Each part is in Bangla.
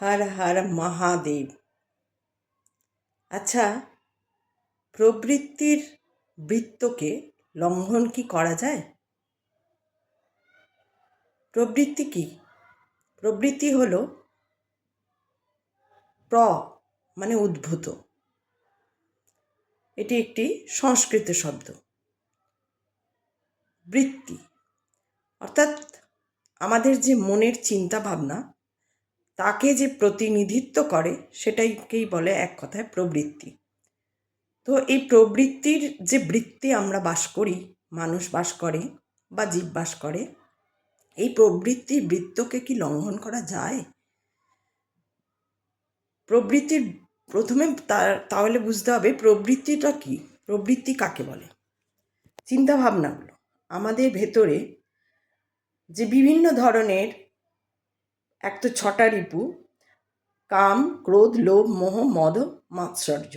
হর হর মহাদেব। আচ্ছা প্রবৃত্তির বৃত্তকে লঙ্ঘন কি করা যায়? প্রবৃত্তি কি? প্রবৃত্তি হল প্র মানে উদ্ভূত। এটি একটি সংস্কৃত শব্দ। বৃত্তি। অর্থাৎ আমাদের যে মনের চিন্তা ভাবনা তাকে যে প্রতিনিধিত্ব করে সেটাইকেই বলে এক কথায় প্রবৃত্তি। তো এই প্রবৃত্তির যে বৃত্তি আমরা বাস করি, মানুষ বাস করে বা জীব বাস করে, এই প্রবৃত্তির বৃত্তকে কি লঙ্ঘন করা যায়? প্রবৃত্তির প্রথমে তাহলে বুঝতে হবে প্রবৃত্তিটা কি? প্রবৃত্তি কাকে বলে? চিন্তা ভাবনাগুলো আমাদের ভেতরে যে বিভিন্ন ধরনের এক তো ছটা রিপু, কাম, ক্রোধ, লোভ, মোহ, মদ, মাৎসর্য।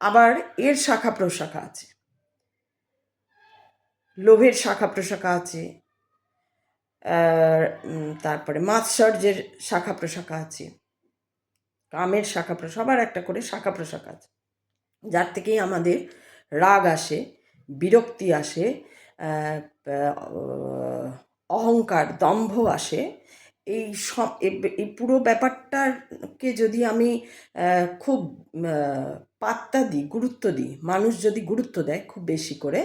আবার এর শাখা প্রশাখা আছে। লোভের শাখা প্রশাখা আছে। তারপরে মাৎসর্যের শাখা প্রশাখা আছে। কামের শাখা সবার একটা করে শাখা প্রশাখা আছে। যার থেকেই আমাদের রাগ আসে, বিরক্তি আসে অহংকার, দম্ভ আসে এই এই পুরো ব্যাপারটাকে যদি আমি খুব পাত্তা দিই, গুরুত্ব দিই, মানুষ যদি গুরুত্ব দেয় খুব বেশি করে,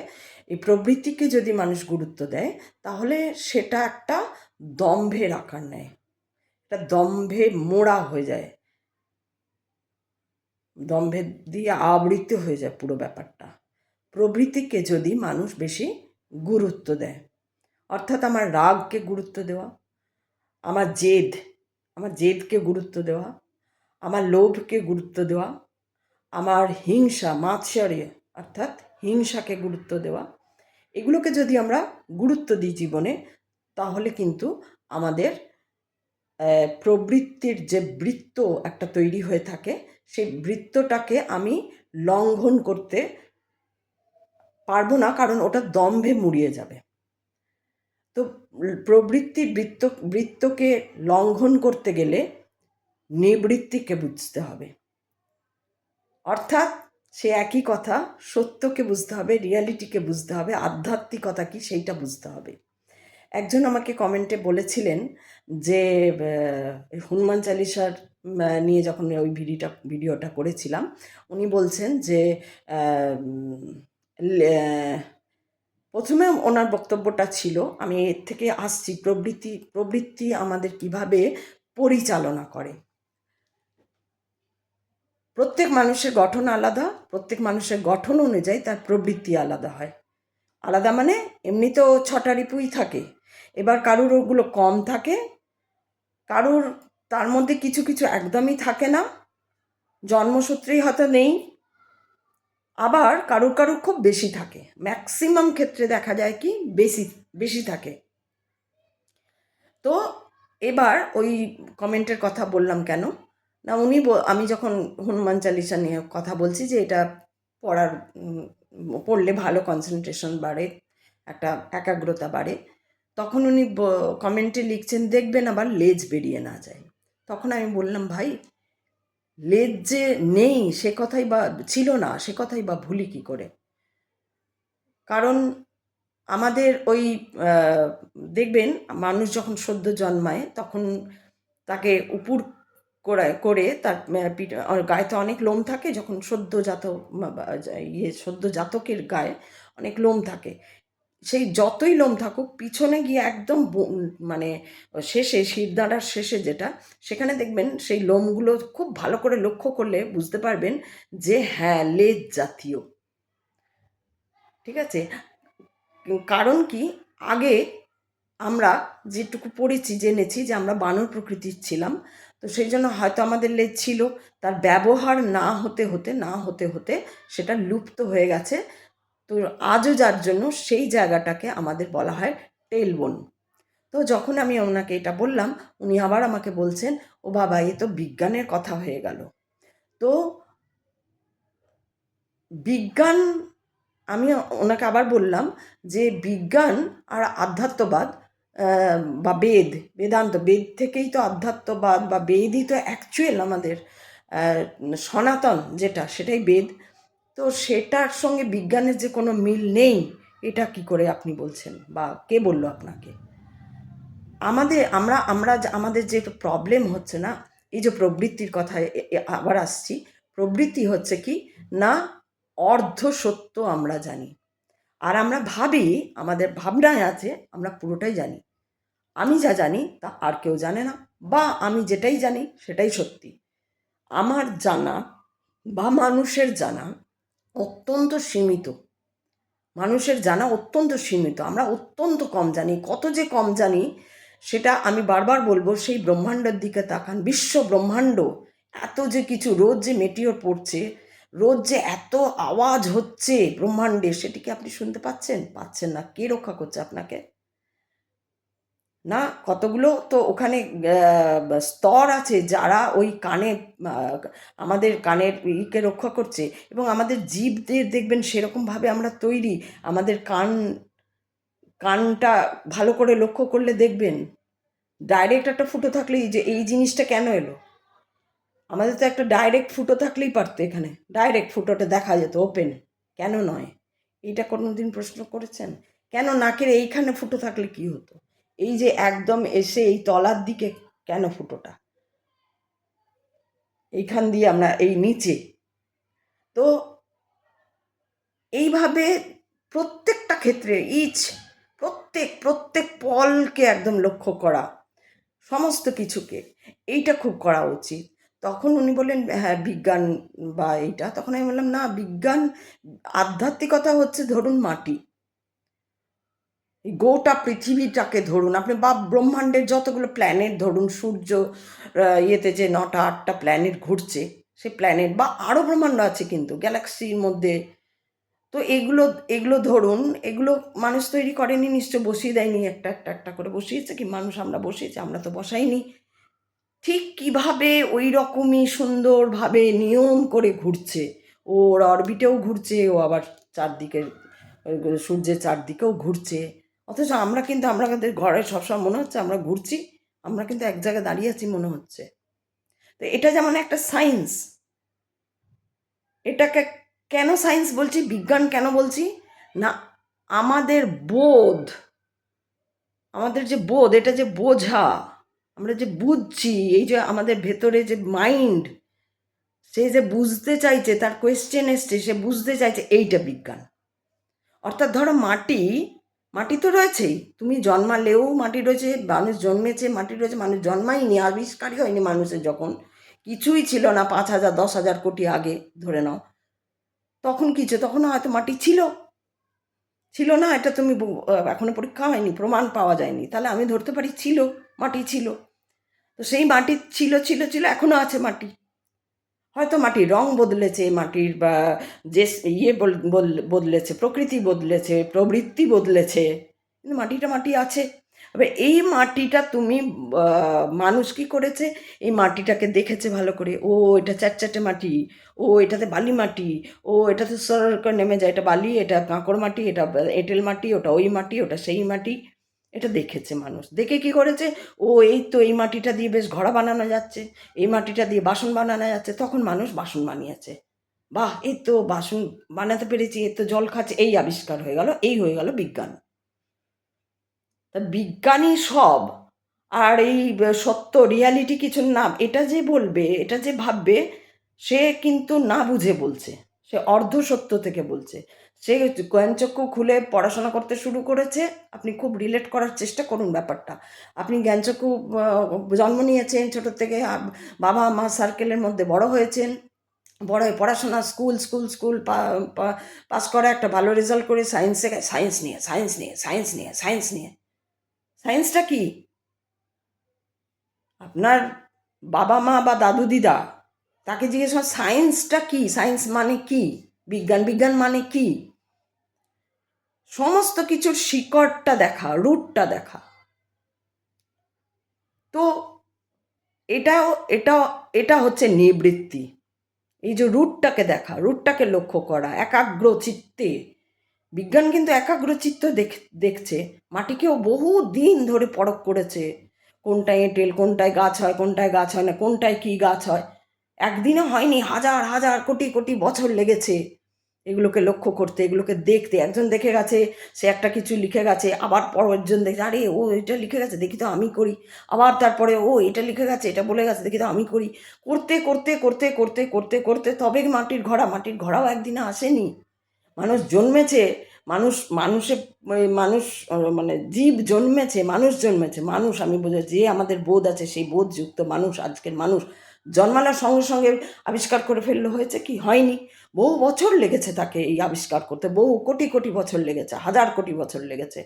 এই প্রবৃত্তিকে যদি মানুষ গুরুত্ব দেয়, তাহলে সেটা একটা দম্ভের আকার নেয়। একটা দম্ভে মোড়া হয়ে যায়। দম্ভে দিয়ে আবৃত হয়ে যায় পুরো ব্যাপারটা। প্রবৃত্তিকে যদি মানুষ বেশি গুরুত্ব দেয়, অর্থাৎ আমার রাগকে গুরুত্ব দেওয়া আমার জেদ, আমার জেদকে গুরুত্ব দেওয়া, আমার লোভকে গুরুত্ব দেওয়া, আমার হিংসা মাৎসর্য অর্থাৎ হিংসাকে গুরুত্ব দেওয়া, এগুলোকে যদি আমরা গুরুত্ব দিই জীবনে, তাহলে কিন্তু আমাদের প্রবৃত্তির যে বৃত্ত একটা তৈরি হয়ে থাকে, সেই বৃত্তটাকে আমি লঙ্ঘন করতে পারব না, কারণ ওটা দম্ভে মুড়িয়ে যাবে। তো প্রবৃত্তি বৃত্ত, বৃত্তকে লঙ্ঘন করতে গেলে নিবৃত্তিকে বুঝতে হবে। অর্থাৎ সে একই কথা সত্যকে বুঝতে হবে, রিয়ালিটিকে বুঝতে হবে, আধ্যাত্মিকতা কি সেইটা বুঝতে হবে। একজন আমাকে কমেন্টে বলেছিলেন যে হনুমান চালিসার নিয়ে যখন ওই ভিডিওটা ভিডিওটা করেছিলাম, উনি বলছেন যে প্রথমে ওনার বক্তব্যটা ছিল, আমি এর থেকে আসছি, প্রবৃত্তি প্রবৃত্তি আমাদের কীভাবে পরিচালনা করে। প্রত্যেক মানুষের গঠন আলাদা, প্রত্যেক মানুষের গঠন অনুযায়ী তার প্রবৃত্তি আলাদা হয়। আলাদা মানে এমনি তো ছটা রিপুই থাকে। এবার কারুর ওগুলো কম থাকে, কারুর তার মধ্যে কিছু কিছু একদমই থাকে না। জন্মসূত্রেই হয়তো নেই আবার কারুর কারুর খুব বেশি থাকে। ম্যাক্সিমাম ক্ষেত্রে দেখা যায় কি বেশি বেশি থাকে। তো এবার ওই কমেন্টের কথা বললাম কেন? না, উনি আমি যখন হনুমান চালিসা নিয়ে কথা বলছি যে এটা পড়ার পড়লে ভালো কনসেন্ট্রেশন বাড়ে, একটা একাগ্রতা বাড়ে, তখন উনি কমেন্টে লিখছেন, দেখবেন আবার লেজ বেরিয়ে না যায়। তখন আমি বললাম, ভাই লেজ যে নেই, সে কথাই বা, ছিল না, সে কথাই বা ভুলি কী করে? কারণ আমাদের ওই দেখবেন মানুষ যখন সদ্য জন্মায় তখন তাকে উপুর করে করে তার গায়ে তো অনেক লোম থাকে, যখন সদ্যজাত ইয়ে সদ্যজাতকের গায়ে অনেক লোম থাকে। সেই যতই লোম থাকুক, পিছনে গিয়ে একদম মানে শেষে, শিরদাঁড়ার শেষে যেটা, সেখানে দেখবেন সেই লোমগুলো খুব ভালো করে লক্ষ্য করলে বুঝতে পারবেন যে হ্যাঁ লেজ জাতীয়। ঠিক আছে? কারণ কি? আগে আমরা যেটুকু পড়েছি, জেনেছি যে আমরা বানর প্রকৃতির ছিলাম, তো সেই জন্য হয়তো আমাদের লেজ ছিল, তার ব্যবহার না হতে হতে, না হতে হতে সেটা লুপ্ত হয়ে গেছে। তো আজও যার জন্য সেই জায়গাটাকে আমাদের বলা হয় টেলবোন। তো যখন আমি ওনাকে এটা বললাম, উনি আবার আমাকে বলছেন, ও বাবা, এ তো বিজ্ঞানের কথা হয়ে গেল। তো বিজ্ঞান, আমি ওনাকে আবার বললাম যে বিজ্ঞান আর আধ্যাত্মবাদ বা বেদ, বেদান্ত, বেদ থেকেই তো আধ্যাত্মবাদ বা বেদই তো অ্যাকচুয়াল আমাদের সনাতন যেটা, সেটাই বেদ। তো সেটার সঙ্গে বিজ্ঞানের যে কোনো মিল নেই, এটা কি করে আপনি বলছেন? বা কে বলল আপনাকে? আমাদের, আমরা আমরা আমাদের যে প্রবলেম হচ্ছে না, এই যে প্রবৃত্তির কথায় আবার আসছি, প্রবৃত্তি হচ্ছে কি, না অর্ধ সত্য আমরা জানি। আর আমরা ভাবি, আমাদের ভাবনায় আছে, আমরা পুরোটাই জানি। আমি যা জানি, তা আর কেউ জানে না, বা আমি যেটাই জানি, সেটাই সত্যি। আমার জানা বা মানুষের জানা অত্যন্ত সীমিত। মানুষের জানা অত্যন্ত সীমিত। আমরা অত্যন্ত কম জানি। কত যে কম জানি, সেটা আমি বারবার বলব, সেই ব্রহ্মাণ্ডের দিকে তাকান। বিশ্ব ব্রহ্মাণ্ড, এত যে কিছু, রোজ যে মেটিওর পড়ছে, রোজ যে এত আওয়াজ হচ্ছে ব্রহ্মাণ্ডে সেটিকে আপনি শুনতে পাচ্ছেন? পাচ্ছেন না। কে রক্ষা করছে আপনাকে? না? কতগুলো? তো ওখানে স্তর আছে যারা ওই কানে আমাদের কানের ইকে রক্ষা করছে এবং আমাদের জীবদের দেখবেন সেরকমভাবে আমরা তৈরি। আমাদের কান, কানটা ভালো করে লক্ষ্য করলে দেখবেন ডাইরেক্ট একটা ফুটো থাকলেই যে এই জিনিসটা কেন এলো? আমাদের তো একটা ডাইরেক্ট ফুটো থাকলেই পারতো এখানে। ডাইরেক্ট ফুটোটা দেখা যেত ওপেন কেন নয়? এইটা কোনো দিন প্রশ্ন করেছেন? কেন নাকের এইখানে ফুটো থাকলে কি হতো? এই যে একদম এসে এই তলার দিকে কেন ফুটোটা? এইখান দিয়ে আমরা এই নিচে। তো এইভাবে প্রত্যেকটা ক্ষেত্রে ইচ, প্রত্যেক প্রত্যেক পলকে একদম লক্ষ্য করা, সমস্ত কিছুকে, এইটা খুব করা উচিত। তখন উনি বললেন হ্যাঁ বিজ্ঞান বা এইটা। তখন আমি বললাম, না, বিজ্ঞান আধ্যাত্মিকতা হচ্ছে ধরুন মাটি। গোটা পৃথিবীটাকে ধরুন, আপনি বা ব্রহ্মাণ্ডের যতগুলো প্ল্যানেট ধরুন, সূর্য ইয়েতে যে নটা আটটা প্ল্যানেট ঘুরছে, সেই প্ল্যানেট বা আরও ব্রহ্মাণ্ড আছে কিন্তু গ্যালাক্সির মধ্যে। তো এগুলো এগুলো ধরুন, এগুলো মানুষ তৈরি করেনি, নিশ্চয় বসিয়ে দেয়নি, একটা একটা একটা করে বসিয়েছে কি মানুষ আমরা বসিয়েছি, আমরা তো বসাইনি। ঠিক কীভাবে ওই রকমই সুন্দরভাবে নিয়ম করে ঘুরছে, ওর অরবিটেও ঘুরছে, ও আবার চারদিকে সূর্যের চারদিকেও ঘুরছে। অথচ আমরা কিন্তু, আমরা আমাদের ঘরে সবসময় মনে হচ্ছে আমরা ঘুরছি, আমরা কিন্তু এক জায়গায় দাঁড়িয়ে আছি মনে হচ্ছে। তো এটা যেমন একটা সায়েন্স এটাকে কেন সায়েন্স বলছি? বিজ্ঞান কেন বলছি? না, আমাদের বোধ, আমাদের যে বোধ, এটা যে বোঝা, আমরা যে বুঝছি, এই যে আমাদের ভেতরে যে মাইন্ড সে যে বুঝতে চাইছে, তার কোয়েশ্চেন এসছে, সে বুঝতে চাইছে, এইটা বিজ্ঞান। অর্থাৎ ধরো মাটি মাটি তো রয়েছেই। তুমি জন্মালেও মাটি রয়েছে মানুষ জন্মেছে মাটি রয়েছে মানুষ জন্মায়নি আবিষ্কারই হয়নি মানুষের যখন। কিছুই ছিল না পাঁচ হাজার দশ হাজার কোটি আগে ধরে নাও। তখন কিছু তখন হয়তো মাটি ছিল। ছিল না এটা তুমি ব- আহ, এখনও পরীক্ষা হয়নি প্রমাণ পাওয়া যায়নি। তাহলে আমি ধরতে পারি ছিল মাটি ছিল। তো সেই মাটি ছিল ছিল ছিল এখনও আছে মাটি। হয়তো মাটির রং বদলেছে, মাটির বা যে ইয়ে বদলেছে, প্রকৃতি বদলেছে, প্রবৃত্তি বদলেছে, কিন্তু মাটিটা মাটি আছে। এবার এই মাটিটা তুমি মানুষ কি করেছে? এই মাটিটাকে দেখেছে ভালো করে। ও, এটা চ্যাটচ্যাটে মাটি, ও, এটাতে বালি মাটি, ও, এটাতে সর করে নেমে যায়, এটা বালি, এটা কাঁকড় মাটি, এটা এঁটেল মাটি, ওটা ওই মাটি, ওটা সেই মাটি। এটা দেখেছে মানুষ। দেখে কি করেছে? ও এই তো এই মাটিটা দিয়ে বেশ ঘোড়া বানানো যাচ্ছে, এই মাটিটা দিয়ে বাসন বানানো যাচ্ছে, তখন মানুষ বাসন বানিয়েছে। বাহ, এই তো বাসন বানাতে পেরেছি, এই তো জল খাচ্ছে, এই আবিষ্কার হয়ে গেল, এই হয়ে গেল বিজ্ঞান। তা বিজ্ঞানী সব, আর এই সত্য রিয়ালিটি কিছু না, এটা যে বলবে, এটা যে ভাববে, সে কিন্তু না বুঝে বলছে। সে অর্ধ সত্য থেকে বলছে। সে জ্ঞানচক্ষু খুলে পড়াশোনা করতে শুরু করেছে। আপনি খুব রিলেট করার চেষ্টা করুন ব্যাপারটা। আপনি জ্ঞানচক্ষু জন্ম নিয়েছেন ছোটোর থেকে বাবা মা সার্কেলের মধ্যে বড় হয়েছেন। বড় হয়ে পড়াশোনা স্কুল স্কুল স্কুল পাস করে একটা ভালো রেজাল্ট করে সায়েন্সে সায়েন্স নিয়ে সায়েন্স নিয়ে সায়েন্স নিয়ে সায়েন্স নিয়ে। সায়েন্সটা কি? আপনার বাবা মা বা দাদু দিদা তাকে জিজ্ঞেস করেন সায়েন্সটা কি? সায়েন্স মানে কি? বিজ্ঞান বিজ্ঞান মানে কি? সমস্ত কিছুর শিকড়টা দেখা, রুটটা দেখা। তো এটাও এটা এটা হচ্ছে নিবৃত্তি। এই যে রুটটাকে দেখা, রুটটাকে লক্ষ্য করা, একাগ্র চিত্তে। বিজ্ঞান কিন্তু একাগ্রচিত্ত দেখ, দেখছে। মাটিকেও বহু দিন ধরে পরখ করেছে। কোনটায় এঁটেল, কোনটায় গাছ হয়, কোনটায় গাছ হয় না, কোনটায় কী গাছ হয়। একদিনে হয়নি, হাজার হাজার কোটি কোটি বছর লেগেছে এগুলোকে লক্ষ্য করতে, এগুলোকে দেখতে। একজন দেখে গেছে, সে একটা কিছু লিখে গেছে, আবার পরেরজন দেখে, আরে ও এটা লিখে গেছে, দেখি তো আমি করি। আবার তারপরে ও এটা লিখে গেছে, এটা বলে গেছে, দেখি তো আমি করি। করতে করতে করতে করতে করতে করতে তবে মাটির ঘোড়া, মাটির ঘোড়াও একদিনে আসেনি। মানুষ জন্মেছে, মানুষ, মানুষে মানুষ মানে জীব জন্মেছে, মানুষ জন্মেছে, মানুষ, আমি বোঝাই যে আমাদের বোধ আছে, সেই বোধযুক্ত মানুষ, আজকের মানুষ জন্মানোর সঙ্গে সঙ্গে আবিষ্কার করে ফেলল, হয়েছে কি? হয়নি। বহু বছর লেগেছে তাকে এই আবিষ্কার করতে, বহু কোটি কোটি বছর লেগেছে, হাজার কোটি বছর লেগেছে।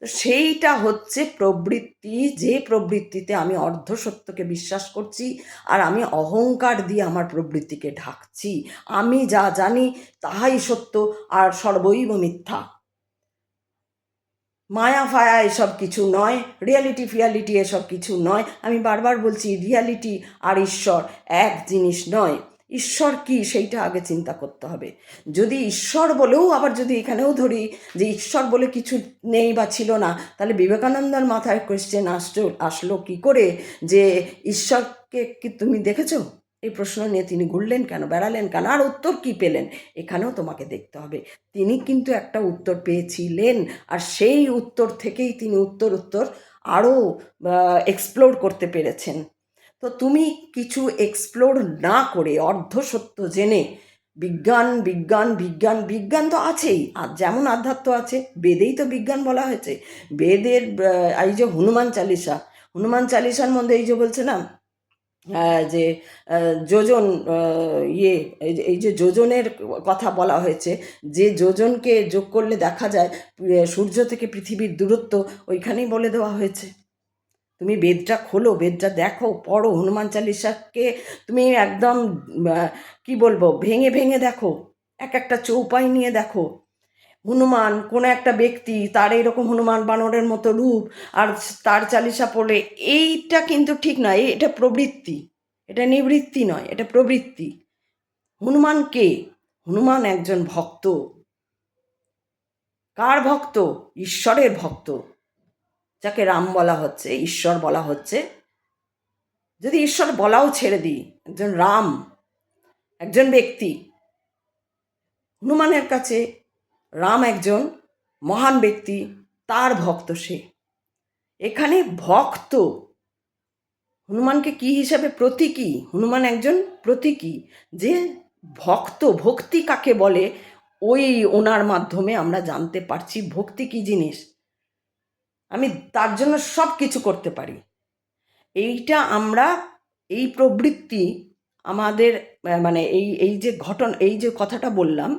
তো সেইটা হচ্ছে প্রবৃত্তি, যে প্রবৃত্তিতে আমি অর্ধসত্যকে বিশ্বাস করছি আর আমি অহংকার দিয়ে আমার প্রবৃত্তিকে ঢাকছি। আমি যা জানি তাহাই সত্য আর সর্বৈব মিথ্যা। মায়া ফায়া এসব কিছু নয় রিয়ালিটি ফিয়ালিটি এসব কিছু নয়। আমি বারবার বলছি রিয়ালিটি আর ঈশ্বর এক জিনিস নয়। ঈশ্বর কি সেইটা আগে চিন্তা করতে হবে। যদি ঈশ্বর বলেও, আবার যদি এখানেও ধরি যে ঈশ্বর বলে কিছু নেই বা ছিল না, তাহলে বিবেকানন্দর মাথায় কোয়েশ্চেন আসলো আসলো কি করে? যে ঈশ্বরকে কি তুমি দেখেছ? এই প্রশ্ন নিয়ে তিনি ঘুরলেন, কেন বেড়ালেন, কেন, আর উত্তর কি পেলেন, এখানেও তোমাকে দেখতে হবে। তিনি কিন্তু একটা উত্তর পেয়েছিলেন, আর সেই উত্তর থেকেই তিনি উত্তর উত্তর আরও এক্সপ্লোর করতে পেরেছেন। তো তুমি কিছু এক্সপ্লোর না করে অর্ধসত্য জেনে বিজ্ঞান বিজ্ঞান বিজ্ঞান বিজ্ঞান তো আছেই, আর যেমন আধ্যাত্ম আছে, বেদেই তো বিজ্ঞান বলা হয়েছে। বেদের এই যে হনুমান চালিসা, হনুমান চালিসার মধ্যে এই যে বলছে না যে যোজন ইয়ে এই যে- যোজনের কথা বলা হয়েছে, যে যোজনকে যোগ করলে দেখা যায় সূর্য থেকে পৃথিবীর দূরত্ব ওইখানেই বলে দেওয়া হয়েছে। তুমি বেদটা খোলো, বেদটা দেখো, পড়ো, হনুমান চালিসাকে তুমি একদম কি বলব, ভেঙে ভেঙে দেখো, এক একটা চৌপাই নিয়ে দেখো। হনুমান, কোনো একটা ব্যক্তি তার এইরকম হনুমান বানরের মতো রূপ আর তার চালিসা পড়লে, এইটা কিন্তু ঠিক নয় এটা প্রবৃত্তি। এটা নিবৃত্তি নয়, এটা প্রবৃত্তি। হনুমান কে? হনুমান একজন ভক্ত। কার ভক্ত? ঈশ্বরের ভক্ত। যাকে রাম বলা হচ্ছে, ঈশ্বর বলা হচ্ছে। যদি ঈশ্বর বলাও ছেড়ে দিই, একজন রাম, একজন ব্যক্তি, হনুমানের কাছে রাম একজন মহান ব্যক্তি, তার ভক্ত সে। এখানে ভক্ত, হনুমানকে কি হিসাবে প্রতীকী? হনুমান একজন প্রতীকী। যে ভক্ত, ভক্তি কাকে বলে, ওই ওনার মাধ্যমে আমরা জানতে পারছি ভক্তি কি জিনিস। আমি তার জন্য সব কিছু করতে পারি। এইটা আমরা, এই প্রবৃত্তি আমাদের মানে এই এই যে ঘটন, এই যে কথাটা বললাম,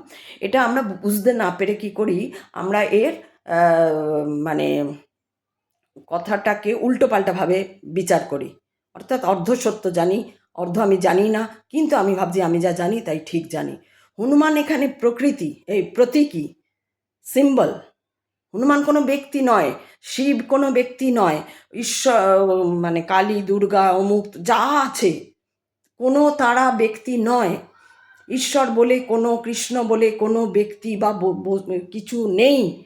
এটা আমরা বুঝতে না পেরে কি করি? আমরা এর মানে কথাটাকে উল্টোপাল্টাভাবে বিচার করি। অর্থাৎ অর্ধ সত্য জানি, অর্ধ আমি জানি না, কিন্তু আমি ভাবছি আমি যা জানি তাই ঠিক জানি। হনুমান এখানে প্রকৃতি, এই প্রতীকী সিম্বল হনুমান কোনো ব্যক্তি নয়, শিব কোনো ব্যক্তি নয়, ঈশ্বর মানে কালী, দুর্গা, অমুক, যা আছে। কোনো তারা ব্যক্তি নয়। ঈশ্বর বলে কোনো, কৃষ্ণ বলে কোনো ব্যক্তি বা কিছু নেই।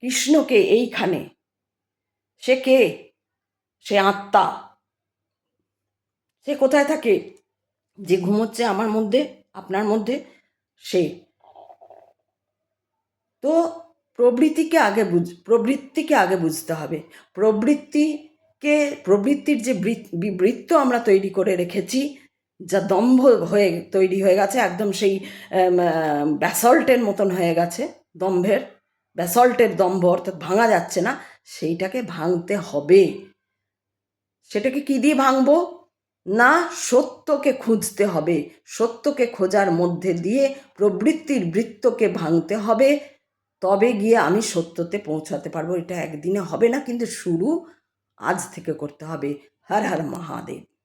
কৃষ্ণকে এইখানে। সে কে? সে আত্মা। সে কোথায় থাকে? যে ঘুমোচ্ছে আমার মধ্যে, আপনার মধ্যে, সে। তো প্রবৃত্তিকে আগে বুঝ, প্রবৃত্তিকে আগে বুঝতে হবে। প্রবৃত্তিকে প্রবৃত্তির যে বৃত্ত আমরা তৈরি করে রেখেছি, যা দম্ভ হয়ে তৈরি হয়ে গেছে, একদম সেই ব্যাসল্টের মতন হয়ে গেছে, দম্ভের, ব্যাসল্টের দম্ভ অর্থাৎ ভাঙা যাচ্ছে না, সেইটাকে ভাঙতে হবে। সেটাকে কি দিয়ে ভাঙবো? না, সত্যকে খুঁজতে হবে, সত্যকে খোঁজার মধ্যে দিয়ে প্রবৃত্তির বৃত্তকে ভাঙতে হবে, তবে গিয়ে আমি সত্যতে পৌঁছাতে পারব, এটা একদিনে হবে না, কিন্তু শুরু আজ থেকে করতে হবে হর হর মহাদেব।